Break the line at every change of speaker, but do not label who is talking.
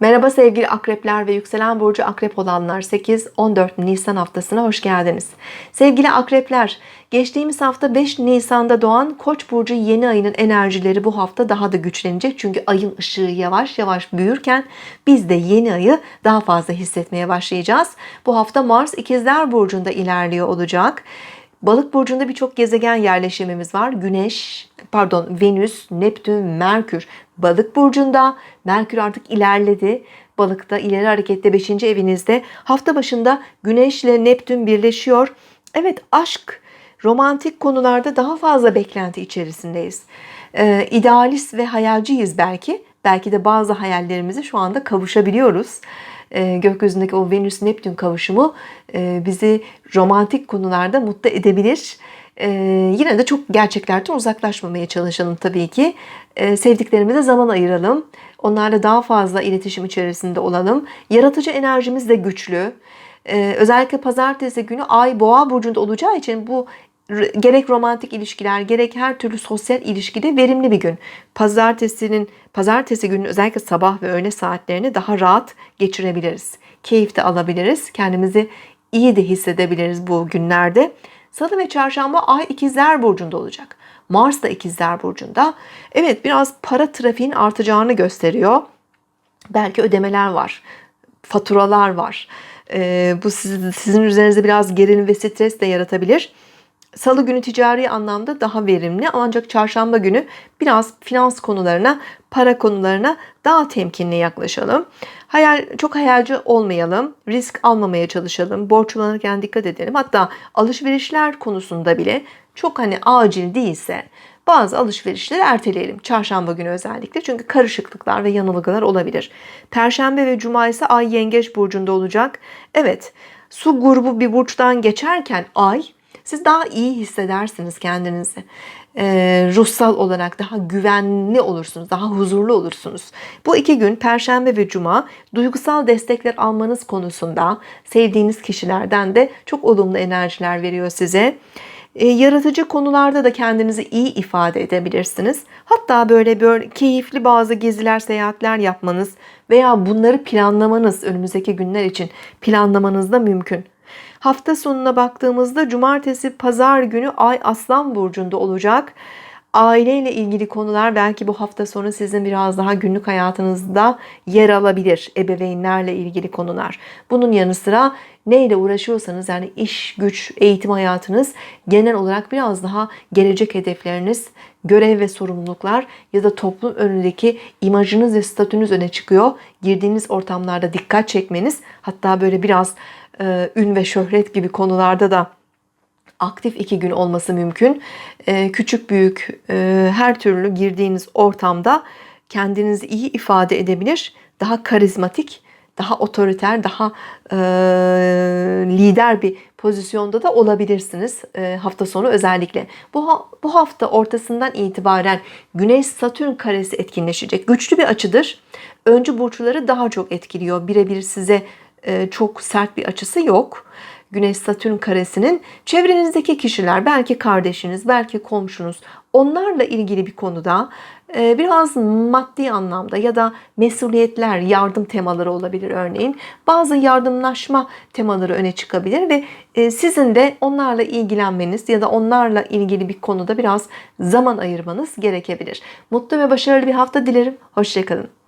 Merhaba sevgili akrepler ve yükselen burcu akrep olanlar 8-14 Nisan haftasına hoş geldiniz. Sevgili akrepler geçtiğimiz hafta 5 Nisan'da doğan Koç burcu yeni ayının enerjileri bu hafta daha da güçlenecek. Çünkü ayın ışığı yavaş yavaş büyürken biz de yeni ayı daha fazla hissetmeye başlayacağız. Bu hafta Mars ikizler burcunda ilerliyor olacak. Balık burcunda birçok gezegen yerleşimimiz var. Güneş, pardon Venüs, Neptün, Merkür Balık burcunda. Merkür artık ilerledi. Balıkta ileri harekette 5. evinizde. Hafta başında Güneş ile Neptün birleşiyor. Evet aşk, romantik konularda daha fazla beklenti içerisindeyiz. Ee, idealist ve hayalciyiz belki. Belki de bazı hayallerimizi şu anda kavuşabiliyoruz e, gökyüzündeki o Venüs-Neptün kavuşumu e, bizi romantik konularda mutlu edebilir. E, yine de çok gerçeklerden uzaklaşmamaya çalışalım tabii ki. E, sevdiklerimize zaman ayıralım. Onlarla daha fazla iletişim içerisinde olalım. Yaratıcı enerjimiz de güçlü. E, özellikle pazartesi günü Ay Boğa burcunda olacağı için bu gerek romantik ilişkiler gerek her türlü sosyal ilişkide verimli bir gün. Pazartesinin pazartesi günü özellikle sabah ve öğle saatlerini daha rahat geçirebiliriz. Keyif de alabiliriz. Kendimizi iyi de hissedebiliriz bu günlerde. Salı ve çarşamba ay ikizler burcunda olacak. Mars da ikizler burcunda. Evet biraz para trafiğin artacağını gösteriyor. Belki ödemeler var. Faturalar var. Ee, bu sizin, sizin üzerinizde biraz gerilim ve stres de yaratabilir. Salı günü ticari anlamda daha verimli ancak çarşamba günü biraz finans konularına, para konularına daha temkinli yaklaşalım. Hayal, çok hayalci olmayalım, risk almamaya çalışalım, borçlanırken dikkat edelim. Hatta alışverişler konusunda bile çok hani acil değilse bazı alışverişleri erteleyelim. Çarşamba günü özellikle çünkü karışıklıklar ve yanılgılar olabilir. Perşembe ve cuma ise ay yengeç burcunda olacak. Evet su grubu bir burçtan geçerken ay siz daha iyi hissedersiniz kendinizi. Ee, ruhsal olarak daha güvenli olursunuz, daha huzurlu olursunuz. Bu iki gün Perşembe ve Cuma duygusal destekler almanız konusunda sevdiğiniz kişilerden de çok olumlu enerjiler veriyor size. E, yaratıcı konularda da kendinizi iyi ifade edebilirsiniz. Hatta böyle böyle keyifli bazı geziler, seyahatler yapmanız veya bunları planlamanız önümüzdeki günler için planlamanız da mümkün. Hafta sonuna baktığımızda cumartesi pazar günü ay aslan burcunda olacak. Aileyle ilgili konular belki bu hafta sonu sizin biraz daha günlük hayatınızda yer alabilir. Ebeveynlerle ilgili konular. Bunun yanı sıra neyle uğraşıyorsanız yani iş, güç, eğitim hayatınız genel olarak biraz daha gelecek hedefleriniz, görev ve sorumluluklar ya da toplum önündeki imajınız ve statünüz öne çıkıyor. Girdiğiniz ortamlarda dikkat çekmeniz hatta böyle biraz e, ün ve şöhret gibi konularda da aktif iki gün olması mümkün. E, küçük büyük e, her türlü girdiğiniz ortamda kendinizi iyi ifade edebilir. Daha karizmatik, daha otoriter, daha e, lider bir pozisyonda da olabilirsiniz e, hafta sonu özellikle. Bu, bu hafta ortasından itibaren Güneş Satürn karesi etkinleşecek. Güçlü bir açıdır. Öncü burçları daha çok etkiliyor. Birebir size e, çok sert bir açısı yok. Güneş Satürn karesinin çevrenizdeki kişiler belki kardeşiniz belki komşunuz onlarla ilgili bir konuda e, biraz maddi anlamda ya da mesuliyetler yardım temaları olabilir örneğin bazı yardımlaşma temaları öne çıkabilir ve e, sizin de onlarla ilgilenmeniz ya da onlarla ilgili bir konuda biraz zaman ayırmanız gerekebilir. Mutlu ve başarılı bir hafta dilerim. Hoşçakalın.